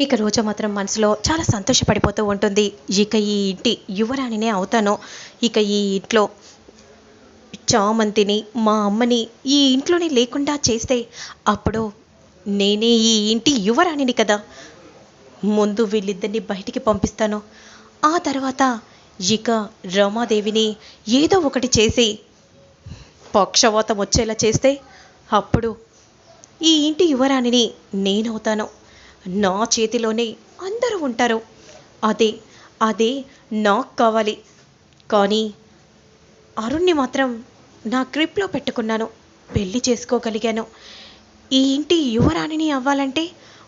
ఇక రోజా మాత్రం మనసులో చాలా సంతోషపడిపోతూ ఉంటుంది. ఇక ఈ ఇంటి యువరాణినే అవుతాను. ఇక ఈ ఇంట్లో చామంతిని మా అమ్మని ఈ ఇంట్లోనే లేకుండా చేస్తే అప్పుడు నేనే ఈ ఇంటి యువరాణిని కదా. ముందు వీళ్ళిద్దరిని బయటికి పంపిస్తాను. ఆ తర్వాత ఇక రమాదేవిని ఏదో ఒకటి చేసి పక్షవాతం వచ్చేలా చేస్తే అప్పుడు ఈ ఇంటి యువరాణిని నేనవుతాను. నా చేతిలోనే అందరూ ఉంటారు. అదే అదే నాకు కావాలి. కానీ అరుణ్ని మాత్రం నా గ్రిప్లో పెట్టుకున్నాను. పెళ్ళి చేసుకోగలిగాను. ఈ ఇంటి యువరాణిని అవ్వాలంటే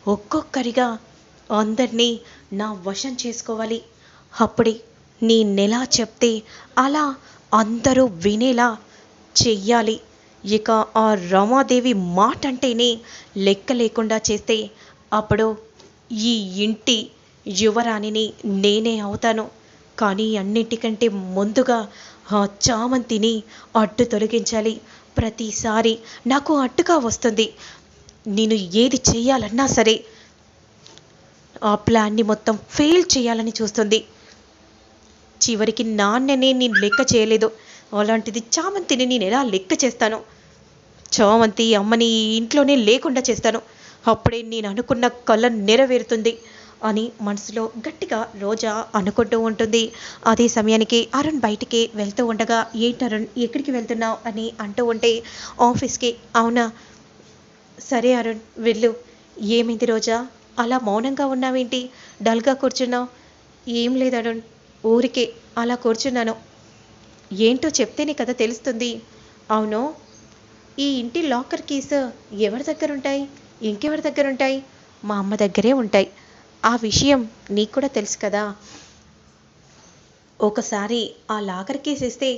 ఒక్కొక్కరిగా అందరినీ నా వశం చేసుకోవాలి. అప్పుడే నేనెలా చెప్తే అలా అందరూ వినేలా చెయ్యాలి. ఇక ఆ రమాదేవి మాట అంటేనే లెక్క లేకుండా చేస్తే అప్పుడు ఈ ఇంటి యువరాణిని నేనే అవుతాను. కానీ అన్నిటికంటే ముందుగా ఆ చామంతిని అడ్డు తొలగించాలి. ప్రతిసారి నాకు అడ్డుగా వస్తుంది. నేను ఏది చేయాలన్నా సరే ఆ ప్లాన్ని మొత్తం ఫెయిల్ చేయాలని చూస్తుంది. చివరికి నాన్ననే నేను లెక్క చేయలేదు. అలాంటిది చామంతిని నేను ఎలా లెక్క చేస్తాను? చామంతి అమ్మని ఇంట్లోనే లేకుండా చేస్తాను. అప్పుడే నేను అనుకున్న కళ నెరవేరుతుంది అని మనసులో గట్టిగా రోజా అనుకుంటూ ఉంటుంది. అదే సమయానికి అరుణ్ బయటికి వెళ్తూ ఉండగా ఏంటి అరుణ్ ఎక్కడికి వెళ్తున్నావు? అని అంటూ ఉంటే ఆఫీస్కి. అవునా. సరే అరుణ్ వెళ్ళు. ఏమైంది రోజా? అలా మౌనంగా ఉన్నావేంటి? డల్గా కూర్చున్నావు? ఏం లేదు అరుణ్ ఊరికే అలా కూర్చున్నాను. ఏంటో చెప్తేనే కదా తెలుస్తుంది. అవును. ఈ ఇంటి లాకర్ కీస్ ఎవరి దగ్గర ఉంటాయి ఇంకెవరి దగ్గర ఉంటాయి? మా అమ్మ దగ్గరే ఉంటాయి. ఆ విషయం నీకు కూడా తెలుసు కదా. ఒకసారి ఆ లాకర్ కేస్ ఇస్తే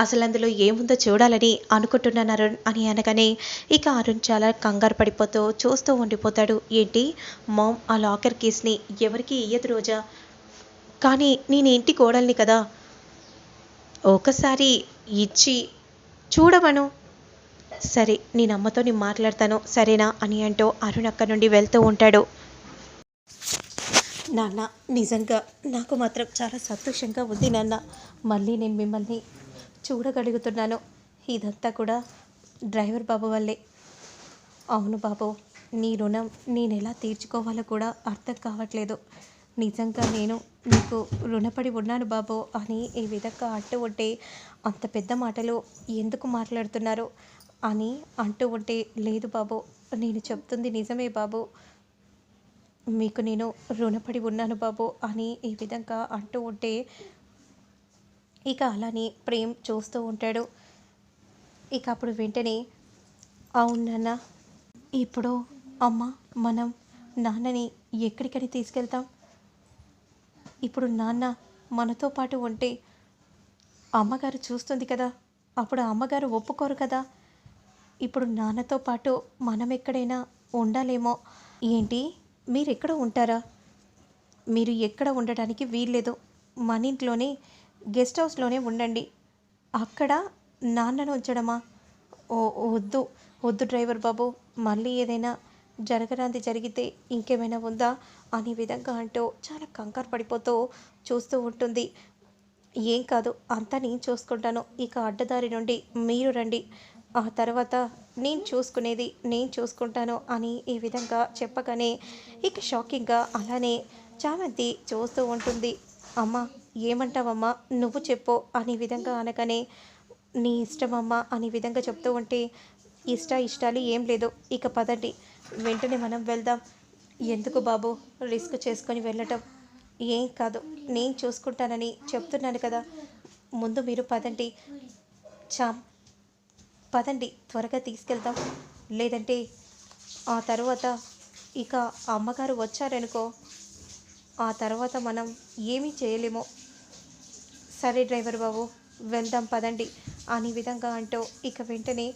అసలు అందులో ఏముందో చూడాలని అనుకుంటున్నాను అరుణ్ అని అనగానే ఇక అరుణ్ చాలా కంగారు పడిపోతూ చూస్తూ ఉండిపోతాడు. ఏంటి? మామ్ ఆ లాకర్ కేస్ని ఎవరికి ఇయ్యదు రోజా. కానీ నేను ఇంటి కోడల్ని కదా. ఒకసారి ఇచ్చి చూడమను. సరే నేను అమ్మతో నేను మాట్లాడతాను సరేనా? అని అంటూ అరుణ్ అక్కడి నుండి వెళ్తూ ఉంటాడు. నాన్న నిజంగా నాకు మాత్రం చాలా సంతోషంగా ఉంది నాన్న. మళ్ళీ నేను మిమ్మల్ని చూడగలుగుతున్నాను. ఇదంతా కూడా డ్రైవర్ బాబు వల్లే. అవును బాబు నీ రుణం నేను ఎలా తీర్చుకోవాలో కూడా అర్థం కావట్లేదు. నిజంగా నేను నీకు రుణపడి ఉన్నాను బాబు అని ఈ విధంగా అంటూ ఉంటే అంత పెద్ద మాటలు ఎందుకు మాట్లాడుతున్నారు? అని అంటూ ఉంటే లేదు బాబు నేను చెప్తుంది నిజమే బాబు. మీకు నేను రుణపడి ఉన్నాను బాబు అని ఈ విధంగా అంటూ ఉంటే ఇక అలానే ప్రేమ్ చూస్తూ ఉంటాడు. ఇక అప్పుడు వెంటనే అవును నాన్న ఇప్పుడు అమ్మ మనం నాన్నని ఎక్కడికని తీసుకెళ్తాం? ఇప్పుడు నాన్న మనతో పాటు ఉంటే అమ్మగారు చూస్తుంది కదా అప్పుడు అమ్మగారు ఒప్పుకోరు కదా. ఇప్పుడు నాన్నతో పాటు మనం ఎక్కడైనా ఉండాలేమో? ఏంటి? మీరు ఎక్కడ ఉంటారా? మీరు ఎక్కడ ఉండటానికి వీల్లేదు. మన ఇంట్లోనే గెస్ట్ హౌస్లోనే ఉండండి. అక్కడ నాన్నను ఉంచడమా? ఓ వద్దు. వద్దు డ్రైవర్ బాబు. మళ్ళీ ఏదైనా జరగరాంది జరిగితే ఇంకేమైనా ఉందా? అనే విధంగా అంటూ చాలా కంగారు పడిపోతూ చూస్తూ ఉంటుంది. ఏం కాదు అంతా నేను చూసుకుంటాను. ఇక అడ్డదారి నుండి మీరు రండి. ఆ తర్వాత నేను చూసుకునేది నేను చూసుకుంటాను అని ఈ విధంగా చెప్పగానే ఇక షాకింగ్గా అలానే చామంతి చూస్తూ ఉంటుంది. అమ్మ ఏమంటావమ్మా? నువ్వు చెప్పు అనే విధంగా అనగానే నీ ఇష్టమమ్మా అనే విధంగా చెప్తూ ఉంటే ఇష్ట ఇష్టాలు ఏం లేదు. ఇక పదండి. వెంటనే మనం వెళ్దాం. ఎందుకు బాబు? రిస్క్ చేసుకొని వెళ్ళటం ఏం కాదు. నేను చూసుకుంటానని చెప్తున్నాను కదా. ముందు మీరు పదండి. చామ్ పదండి త్వరగా తీసుకెళ్దాం. లేదంటే ఆ తర్వాత ఇక అమ్మగారు వచ్చారనుకో ఆ తర్వాత మనం ఏమీ చేయలేము. సరే డ్రైవర్ బాబు వెళ్దాం పదండి అనే విధంగా అంటూ ఇక వెంటనే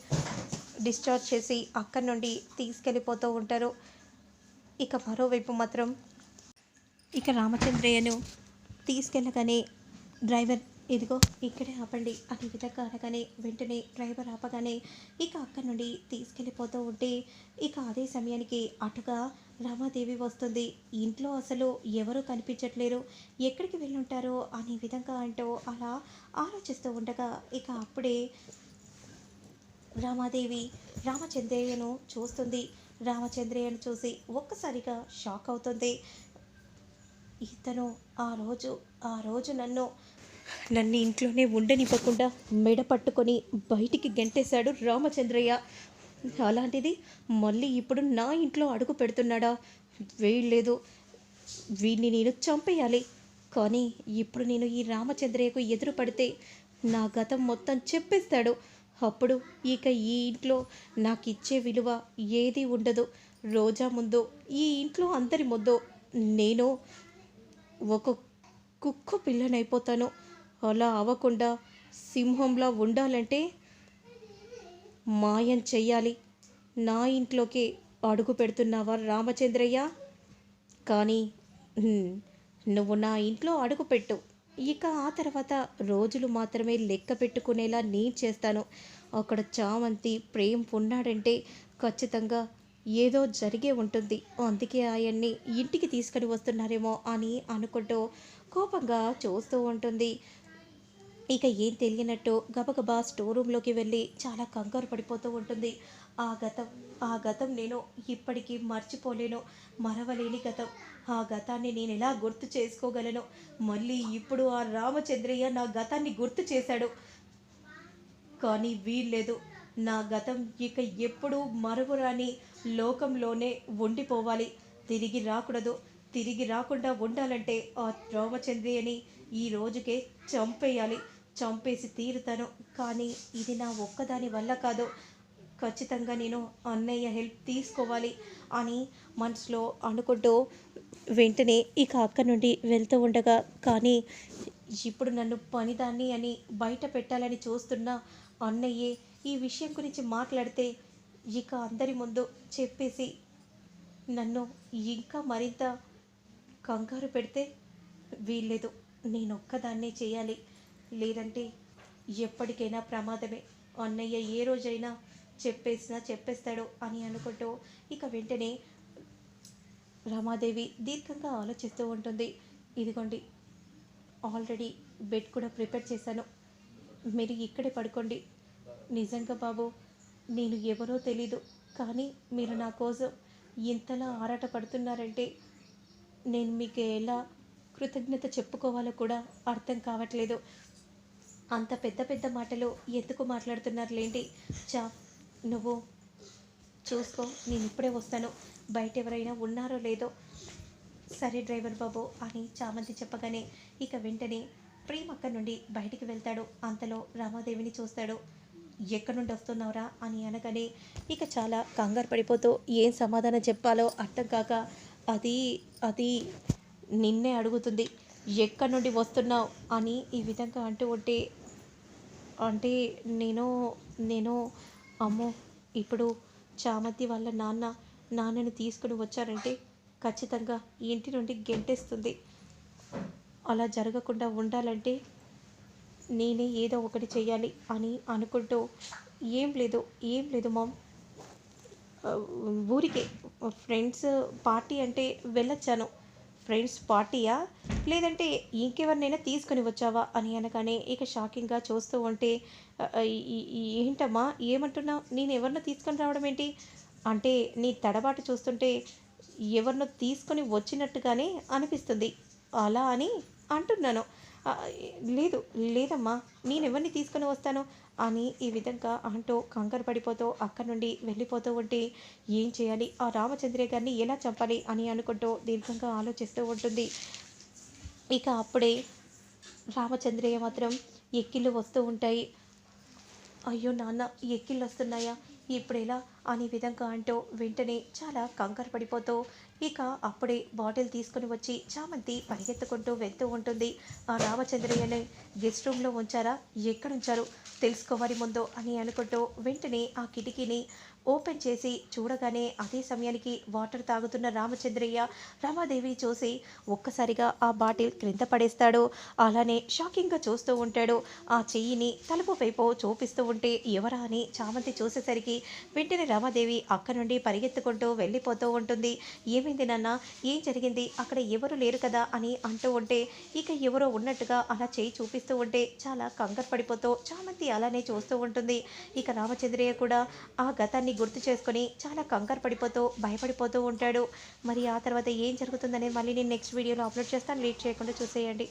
డిశ్చార్జ్ చేసి అక్కడి నుండి తీసుకెళ్ళిపోతూ ఉంటారు. ఇక మరోవైపు మాత్రం ఇక రామచంద్రయ్యను తీసుకెళ్ళగానే డ్రైవర్ ఇదిగో ఇక్కడే ఆపండి. అనే విధంగా అనగానే వెంటనే డ్రైవర్ ఆపగానే ఇక అక్కడి నుండి తీసుకెళ్ళిపోతూ ఉంటే ఇక అదే సమయానికి అటుగా రమాదేవి వస్తుంది. ఇంట్లో అసలు ఎవరు కనిపించట్లేరు. ఎక్కడికి వెళ్ళుంటారో అనే విధంగా అంటూ అలా ఆలోచిస్తూ ఉండగా ఇక అప్పుడే రామాదేవి రామచంద్రయ్యను చూస్తుంది. రామచంద్రయ్యను చూసి ఒక్కసారిగా షాక్ అవుతుంది. ఇతను ఆ రోజు ఆ రోజు నన్ను నన్ను ఇంట్లోనే ఉండనివ్వకుండా మెడ పట్టుకొని బయటికి గెంటేశాడు రామచంద్రయ్య. అలాంటిది మళ్ళీ ఇప్పుడు నా ఇంట్లో అడుగు పెడుతున్నాడా? వేయలేదు వీడిని నేను చంపేయాలి. కానీ ఇప్పుడు నేను ఈ రామచంద్రయ్యకు ఎదురు పడితే నా గతం మొత్తం చెప్పేస్తాడు. అప్పుడు ఇక ఈ ఇంట్లో నాకు ఇచ్చే విలువ ఏది ఉండదు. రోజా ముందు ఈ ఇంట్లో అందరి ముందు నేను ఒక కుక్క పిల్లనైపోతాను. అలా అవ్వకుండా సింహంలా ఉండాలంటే మాయం చెయ్యాలి. నా ఇంట్లోకి అడుగు పెడుతున్నావా రామచంద్రయ్య? కానీ నువ్వు నా ఇంట్లో అడుగు పెట్టు. ఇక ఆ తర్వాత రోజులు మాత్రమే లెక్క పెట్టుకునేలా నేను చేస్తాను. అక్కడ చామంతి ప్రేమ్ ఉన్నాడంటే ఖచ్చితంగా ఏదో జరిగే ఉంటుంది. అందుకే ఆయన్ని ఇంటికి తీసుకొని వస్తున్నారేమో అని అనుకుంటూ కోపంగా చూస్తూ ఉంటుంది. ఇక ఏం తెలియనట్టు గబగబా స్టోర్ రూమ్లోకి వెళ్ళి చాలా కంగారు పడిపోతూ ఉంటుంది. ఆ గతం ఆ గతం నేను ఇప్పటికీ మర్చిపోలేను. మరవలేని గతం. ఆ గతాన్ని నేను ఎలా గుర్తు చేసుకోగలను? మళ్ళీ ఇప్పుడు ఆ రామచంద్రయ్య నా గతాన్ని గుర్తు చేశాడు. కానీ వీల్లేదు. నా గతం ఇక ఎప్పుడూ మరువురాని లోకంలోనే ఉండిపోవాలి. తిరిగి రాకూడదు. తిరిగి రాకుండా ఉండాలంటే ఆ రామచంద్రయ్యని ఈ రోజుకే చంపేయాలి. చంపేసి తీరుతాను. కానీ ఇది నా ఒక్కదాని వల్ల కాదు. ఖచ్చితంగా నేను అన్నయ్య హెల్ప్ తీసుకోవాలి అని మనసులో అనుకుంటూ వెంటనే ఇక అక్క నుండి వెళ్తూ ఉండగా కానీ ఇప్పుడు నన్ను పనిదాన్ని అని బయట పెట్టాలని చూస్తున్న అన్నయ్యే ఈ విషయం గురించి మాట్లాడితే ఇక అందరి ముందు చెప్పేసి నన్ను ఇంకా మరింత కంగారు పెడితే వీల్లేదు. నేను ఒక్కదాన్నే చేయాలి. లేదంటే ఎప్పటికైనా ప్రమాదమే. అన్నయ్య ఏ రోజైనా చెప్పేసినా చెప్పేస్తాడు అని అనుకుంటూ ఇక వెంటనే రమాదేవి దీర్ఘంగా ఆలోచిస్తూ ఉంటుంది. ఇదిగోండి ఆల్రెడీ బెడ్ కూడా ప్రిపేర్ చేశాను. మీరు ఇక్కడే పడుకోండి. నిజంగా బాబు నేను ఎవరో తెలీదు. కానీ మీరు నా కోసం ఇంతలా ఆరాట పడుతున్నారంటే నేను మీకు ఎలా కృతజ్ఞత చెప్పుకోవాలో కూడా అర్థం కావట్లేదు. అంత పెద్ద పెద్ద మాటలు ఎందుకు మాట్లాడుతున్నారులేంటి? చా నువ్వు చూసుకో నేను ఇప్పుడే వస్తాను. బయట ఎవరైనా ఉన్నారో లేదో. సరే డ్రైవర్ బాబు అని చామంతి చెప్పగానే ఇక వెంటనే ప్రేమ్ అక్కడి నుండి బయటికి వెళ్తాడు. అంతలో రామాదేవిని చూస్తాడు. ఎక్కడి నుండి వస్తున్నావురా అని అనగానే ఇక చాలా కంగారు పడిపోతూ ఏం సమాధానం చెప్పాలో అర్థం కాక అది అది నిన్నే అడుగుతుంది. ఎక్కడి నుండి వస్తున్నావు అని ఈ విధంగా అంటూ ఉంటే అంటే నేను నేను అమ్మో ఇప్పుడు చామంతి వాళ్ళ నాన్న నాన్నని తీసుకుని వచ్చారంటే ఖచ్చితంగా ఇంటి నుండి గెంటేస్తుంది. అలా జరగకుండా ఉండాలంటే నేనే ఏదో ఒకటి చేయాలి అని అనుకుంటూ ఏం లేదు ఏం లేదు మామ్. ఊరికే ఫ్రెండ్స్ పార్టీ అంటే వెళ్ళొచ్చాను. ఫ్రెండ్స్ పార్టీయా? లేదంటే ఇంకెవరినైనా తీసుకొని వచ్చావా? అని అనగానే ఇక షాకింగ్గా చూస్తూ ఉంటే ఏంటమ్మా? ఏమంటున్నావు? నేను ఎవరినో తీసుకొని రావడం ఏంటి? అంటే నీ తడబాటు చూస్తుంటే ఎవరినో తీసుకొని వచ్చినట్టుగానే అనిపిస్తుంది. అలా అని అంటున్నాను. లేదు లేదమ్మా నేను ఎవరిని తీసుకొని వస్తాను? అని ఈ విధంగా అంటూ కంగారు పడిపోతూ అక్కడి నుండి వెళ్ళిపోతూ ఉంటే ఏం చేయాలి? ఆ రామచంద్రయ్య గారిని ఎలా చంపాలి అని అనుకుంటూ దీర్ఘంగా ఆలోచిస్తూ ఉంటుంది. ఇక అప్పుడే రామచంద్రయ్య మాత్రం ఎక్కిళ్ళు వస్తూ ఉంటాయి. అయ్యో నాన్న ఎక్కిళ్ళు వస్తున్నాయా? ఇప్పుడెలా అనే విధంగా అంటూ వెంటనే చాలా కంగారు పడిపోతూ ఇక అప్పుడే బాటిల్ తీసుకుని వచ్చి చామంతి పరిగెత్తుకుంటూ వెళ్తూ ఉంటుంది. ఆ రామచంద్రయ్యని గెస్ట్ రూమ్లో ఉంచారా? ఎక్కడ ఉంచారు తెలుసుకోవాలి ముందు అని అనుకుంటూ వెంటనే ఆ కిటికీని ఓపెన్ చేసి చూడగానే అదే సమయానికి వాటర్ తాగుతున్న రామచంద్రయ్య రమాదేవి చూసి ఒక్కసారిగా ఆ బాటిల్ క్రింద పడేస్తాడు. అలానే షాకింగ్గా చూస్తూ ఉంటాడు. ఆ చెయ్యిని తలుపు వైపు చూపిస్తూ ఉంటే ఎవరా అని చామంతి చూసేసరికి వెంటనే రమాదేవి అక్క నుండి పరిగెత్తుకుంటూ వెళ్ళిపోతూ ఉంటుంది. ఏమైంది నాన్న? ఏం జరిగింది? అక్కడ ఎవరు లేరు కదా అని అంటూ ఉంటే ఇక ఎవరో ఉన్నట్టుగా అలా చేయి చూపిస్తూ ఉంటే చాలా కంగారు పడిపోతూ చామంతి అలానే చూస్తూ ఉంటుంది. ఇక రామచంద్రయ్య కూడా ఆ గతాన్ని గుర్తు చేసుకొని చాలా కంగారు పడిపోతూ భయపడిపోతూ ఉంటాడు. మరి ఆ తర్వాత ఏం జరుగుతుందనేది మళ్ళీ నేను నెక్స్ట్ వీడియోలో అప్లోడ్ చేస్తాను. లేట్ చేయకుండా చూసేయండి.